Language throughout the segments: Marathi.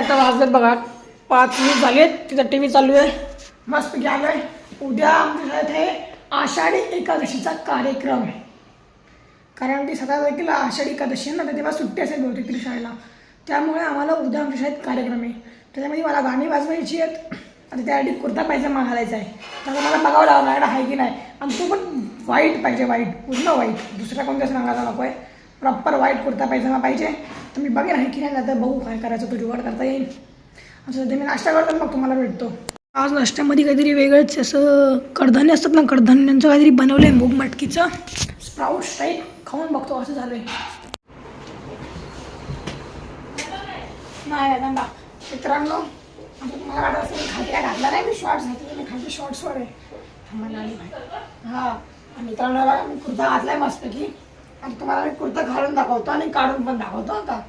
आता वाजलेत बघा. पाच मिनिट झालेत. तिथं टी व्ही चालू आहे. मस्तपैकी आलो आहे उद्या आमच्या शाळेत आहे आषाढी एकादशीचा कार्यक्रम. आहे कारण की सतरा तारखेला आषाढी एकादशी ना तेव्हा सुट्टी असेल बहुतेक तरी शाळेला. त्यामुळे आम्हाला उद्या आमच्या शाळेत कार्यक्रम आहे. त्याच्यामध्ये मला गाणी वाजवायची आहेत. आणि त्यासाठी कुर्ता पायजामा घालायचा आहे. त्याचं मला बघावं लागणार आहे की नाही. आणि तो पण व्हाईट पाहिजे व्हाईट पूर्ण व्हाईट दुसऱ्या कोणत्याच रंगाचा नको आहे प्रॉपर व्हाईट कुर्ता पायजामा पाहिजे. तर मी बघेन आहे की नाही आता तर बघू काय करायचं तो जुगाड करता येईल. असं सध्या मी नाश्ता करतो मग तुम्हाला भेटतो. आज नाश्त्यामध्ये काहीतरी वेगळंच असं कडधान्य असतात ना कडधान्यांचं काहीतरी बनवलं आहे मूग मटकीचं. स्प्राऊट टाईप खाऊन बघतो असं झालं आहे नाही दादा मित्रांनो मला तुम्हाला वाटत असेल खाली काय घातला नाही मी शॉर्ट्स घातले मी खाली शॉर्ट्सवर आहे थांबा आली हां मित्रांनो मी कुर्ता घातलाय मस्तपैकी. आणि तुम्हाला मी कुर्ता घालून दाखवतो आणि काढून पण दाखवतो आता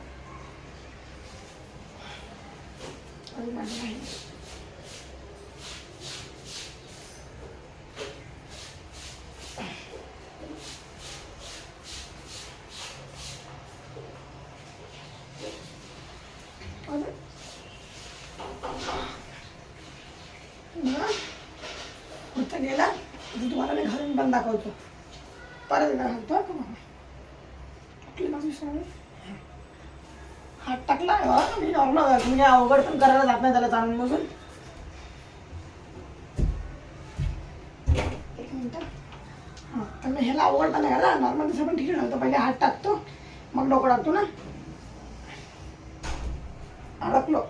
कुर्ता गेला तुम्हाला मी घालून पण दाखवतो. परत घालतो तुम्हाला का मग टाकली माझी सवय हात टाकला मी म्हणजे अवघड पण करायला जात नाही त्याला जाणून बसून एक मिनटं. हां तर ह्याला अवघड पण नाही नॉर्मल तसं पण ठीक घालतो पहिले हात टाकतो. मग डोकं टाकतो ना. अडकलो.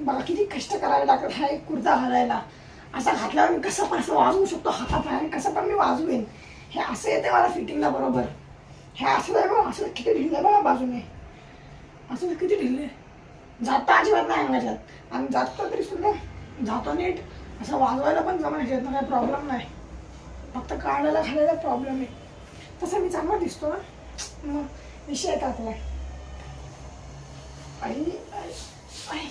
बघा किती कष्ट करावे लागत हा एक कुर्ता हलायला असा घातल्यावर मी कसं पण असं वाजवू शकतो हातापायाने कसं पण मी वाजवेन. हे असं येते मला फिटिंगला बरोबर. हे असं आहे बघा असं किती ढिल्ले आहे बघा बाजूने. असं किती ढिल्ले जाता अजिबात नाही अंगाच्यात. आणि जातं तरी सुद्धा जातो नीट. असं वाजवायला पण जमा ह्याच्यात काही प्रॉब्लेम नाही. फक्त काढायला खायला प्रॉब्लेम आहे. तसं मी चांगला दिसतो ना मग विषय येतात आई आई आई.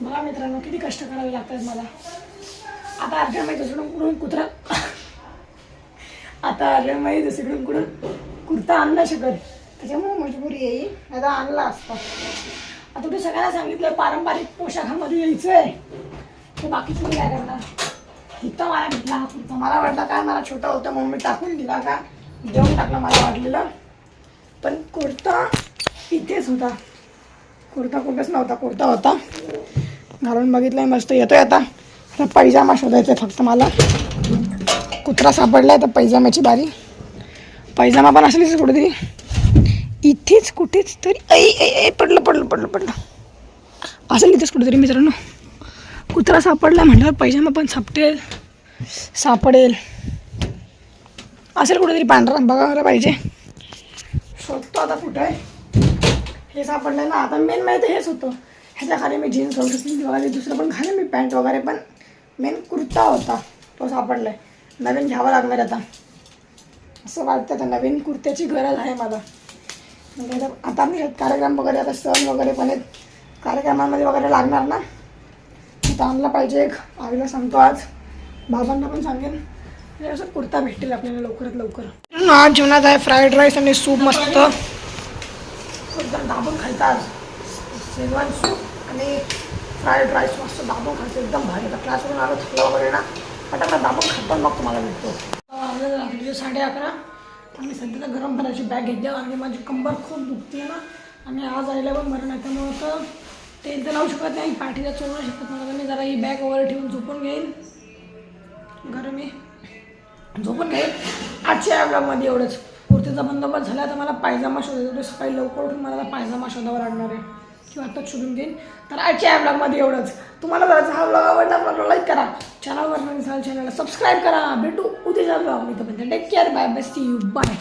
बघा मित्रांनो किती कष्ट करावे लागतात मला. आता अर्ध्या माहिती दुसरीकडून कुठून कुत्रा आता अर्ध्या माहिती दुसरीकडून कुठून कुर्ता आणला शकत त्याच्यामुळे मजबुरी येईल नाही तर आणला असता. आता तू सगळ्यांना सांगितलं पारंपरिक पोशाखामध्ये यायचं आहे ते बाकीचं मी काय करणार? इथं मला घेतला हा कुर्ता मला वाटलं काय मला छोटा होता म्हणून मी टाकून दिला का? देऊन टाकला मला वाटलेलं. पण कुर्ता इथेच होता. कुर्ता कुठेच नव्हता कुर्ता होता. घालून बघितलंय मस्त येतोय आता. आता पैजामा शोधायचा आहे फक्त मला. कुत्रा सापडलाय तर पैजाम्याची बारी. पैजामा पण असलीच कुठेतरी. इथेच कुठेच तरी. ऐ ऐ ऐ पडलं पडलं पडलं पडलं. असेल इथेच कुठेतरी मित्रांनो. कुत्रा सापडला म्हटल्यावर पैजामा पण सापटेल. सापडेल. असेल कुठेतरी पांढरा बघायला पाहिजे. शोधतो आता कुठं आहे. हे सापडलं ना आता मेन माहिती हेच होतं ह्याच्या खाली मी जीन्स वगैरे वगैरे दुसरं पण खाली मी पॅन्ट वगैरे पण मेन कुर्ता होता तो सापडलाय नवीन घ्यावा लागणार आता। असं वाटतं आता नवीन कुर्त्याची गरज आहे मला। म्हणजे आता आता कार्यक्रम वगैरे आता सण वगैरे पण आहेत. कार्यक्रमामध्ये वगैरे लागणार ना? आता आणला पाहिजे एक आईला सांगतो आज. बाबांना पण सांगेन. म्हणजे असं कुर्ता भेटेल आपल्याला लवकरात लवकर. आज जेवणात आहे फ्राईड राईस आणि सूप मस्त. दाबून खायचा आज. शेजवान सूप आणि फ्राईड राईस मस्त दाबून खायचं एकदम भारी. आता क्लासवरून आलो थकला वगैरे ना पटापट दाबून खातो मग तुम्हाला भेटतो. रात्रीचे साडे अकरा. आणि सध्या तर गरम पाण्याची बॅग घेतली आणि माझी कंबर खूप दुखते ना. आणि आज आईला पण बरं नाही त्यामुळं तर तेल तर लावू शकत नाही पाठीला चोळू शकत. नाही मी जरा ही बॅग वगैरे ठेवून झोपून घेईन. गरम. आहे झोपून घेईन. आजच्या या ब्लॉगमध्ये एवढंच. कुर्तीचा बंदोबस्त झाला तर मला पायजामा शोधायचा सकाळी लवकर उठून मला पायजामा शोधावा लागणार आहे. किंवा आत्ताच शोधून देईन. तर आजच्या या ब्लॉगमध्ये एवढंच. तुम्हाला जर हा ब्लॉग आवडला ब्लॉगला लाईक करा. चॅनलवर नवीन चॅनलला सबस्क्राईब करा. भेटू उद्याच्या ब्लॉग मी तर take care bye best you bye